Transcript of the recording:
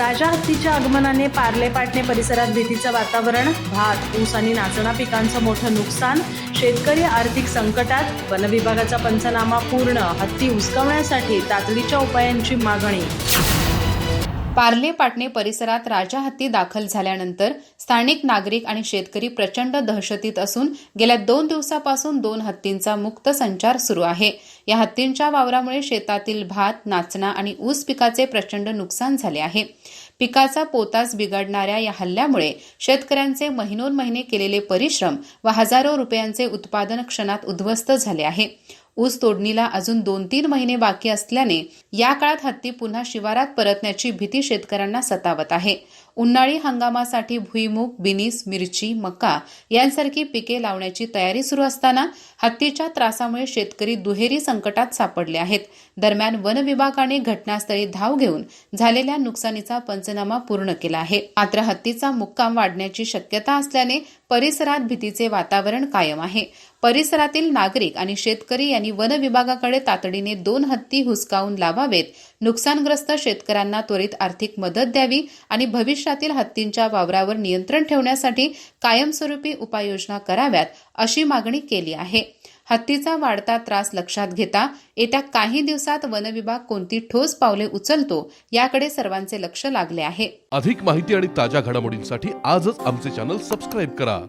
राजा हत्तीच्या आगमनाने पार्ले पाटणे परिसरात भीतीचं वातावरण भात ऊस आणि नाचणा पिकांचं मोठं नुकसान शेतकरी आर्थिक संकटात वनविभागाचा पंचनामा पूर्ण हत्ती हुसकावण्यासाठी तातडीच्या उपायांची मागणी. पार्ले पाटणे परिसरात राजा हत्ती दाखल झाल्यानंतर स्थानिक नागरिक आणि शेतकरी प्रचंड दहशतीत असून गेल्या दोन दिवसापासून दोन हत्तींचा मुक्त संचार सुरू आहे. या हत्तींच्या वावरामुळे शेतातील भात नाचणा आणि ऊस पिकाचे प्रचंड नुकसान झाले आहे. पिकाचा पोताच बिघडणाऱ्या या हल्ल्यामुळे शेतकऱ्यांचे महिनोन महिने केलेले परिश्रम व हजारो रुपयांचे उत्पादन क्षणात उद्ध्वस्त झाले आहे. ऊस तोडणीला अजून दोन तीन महिने बाकी असल्याने या काळात हत्ती पुन्हा शिवारात परतण्याची भीती शेतकऱ्यांना सतावत आहे. उन्हाळी हंगामासाठी भुईमूग बिनीस मिरची मका यांसारखी पिके लावण्याची तयारी सुरू असताना हत्तीच्या त्रासामुळे शेतकरी दुहेरी संकटात सापडले आहेत. दरम्यान वन विभागाने घटनास्थळी धाव घेऊन झालेल्या नुकसानीचा पंचनामा पूर्ण केला आहे. मात्र हत्तीचा मुक्काम वाढण्याची शक्यता असल्याने परिसरात भीतीचे वातावरण कायम आहे. परिसरातील नागरिक आणि शेतकरी यांनी वन विभागाकडे तातडीने दोन हत्ती हुसकावून लावावेत. नुकसानग्रस्त शेतकऱ्यांना त्वरित आर्थिक मदत द्यावी आणि भविष्य भविष्यातील हत्तींच्या वावरावर नियंत्रण ठेवण्यासाठी कायमस्वरूपी उपाययोजना कराव्यात अशी मागणी केली आहे. हत्तीचा वाढता त्रास लक्षात घेता येत्या काही दिवसात वनविभाग कोणती ठोस पावले उचलतो याकडे सर्वांचे लक्ष लागले आहे. अधिक माहिती आणि ताज्या घडामोडींसाठी आजच आमचे चॅनल सबस्क्राईब करा.